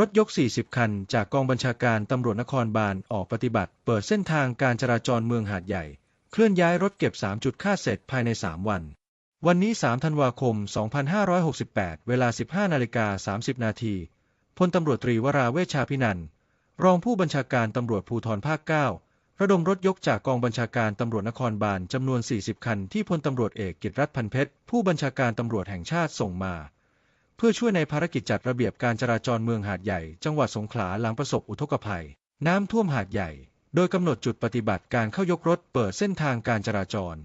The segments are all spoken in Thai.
รถยก 40 คัน จากกองบัญชาการตำรวจนครบาลออกปฏิบัติ เปิดเส้นทางการจราจรเมืองหาดใหญ่ เคลื่อนย้ายรถเก็บ 3 จุดค่าเสร็จภายใน 3 วัน วันนี้ 3 ธันวาคม 2568 เวลา 15นาฬิกา30 นาทีพลตำรวจตรีวราเวชชาพินันรองผู้บัญชาการตำรวจภูธรภาค 9 ระดมรถยกจากกองบัญชาการตำรวจนครบาลจำนวน 40 คัน ที่พลตำรวจเอกกิตรัฐพันเพชร ผู้บัญชาการตำรวจแห่งชาติส่งมา เพื่อช่วยในภารกิจจัดระเบียบการจราจรเมืองหาดใหญ่ จังหวัดสงขลาหลังประสบอุทกภัย น้ำท่วมหาดใหญ่ โดยกำหนดจุดปฏิบัติการเข้ายกรถเปิดเส้นทางการจราจร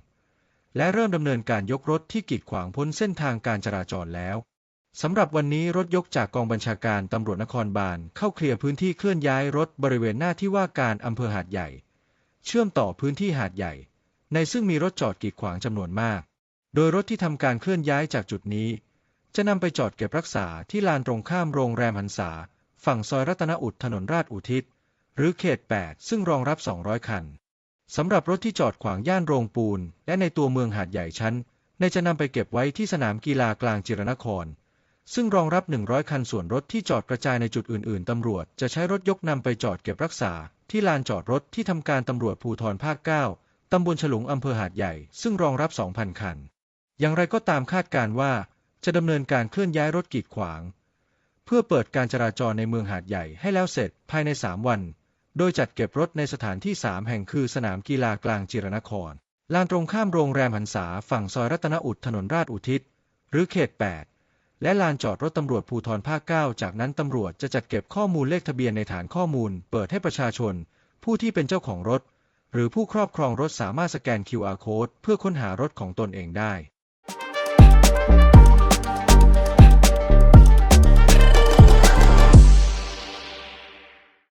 และเริ่มดำเนินการยกรถที่กีดขวางพ้นเส้นทางการจราจรแล้วสำหรับวันนี้รถยกจากกองบัญชาการตำรวจนครบาลเข้าเคลียร์พื้นที่เคลื่อนย้ายรถบริเวณหน้าที่ว่าการอำเภอหาดใหญ่ เชื่อมต่อพื้นที่หาดใหญ่ ในซึ่งมีรถจอดกีดขวางจำนวนมาก โดยรถที่ทำการเคลื่อนย้ายจากจุดนี้ จะนำไปจอดเก็บรักษาที่ลานตรงข้ามโรงแรมหันษา ฝั่งซอยรัตนอุดถนนราชอุทิศ หรือเขต 8 ซึ่งรองรับ 200 คันสำหรับรถที่จอดขวางย่านโรงปูน และในตัวเมืองหาดใหญ่ชั้น ในจะนำไปเก็บไว้ที่สนามกีฬากลางจิรนคร ซึ่งรองรับ 100 คันส่วนรถที่จอดกระจายในจุดอื่น ๆตำรวจจะใช้รถยกนำไปจอดเก็บรักษา ที่ลานจอดรถที่ทำการตำรวจภูธรภาค 9ตำบลฉลุงอำเภอหาดใหญ่ ซึ่งรองรับ 2,000 คัน อย่างไรก็ตามคาดการว่า จะดำเนินการเคลื่อนย้ายรถกีดขวาง เพื่อเปิดการจราจรในเมืองหาดใหญ่ให้แล้วเสร็จภายใน 3 วัน โดยจัดเก็บรถในสถานที่ 3 แห่งคือสนามกีฬากลางจิรนคร ลานตรงข้ามโรงแรมหันษาฝั่งซอยรัตนอุดถนนราชอุทิศ หรือเขต 8 และลานจอดรถตำรวจภูธรภาค 9 จากนั้นตำรวจจะจัดเก็บข้อมูลเลขทะเบียนในฐานข้อมูล เปิดให้ประชาชน ผู้ที่เป็นเจ้าของรถ หรือผู้ครอบครองรถสามารถสแกน QR code เพื่อค้นหารถของตนเองได้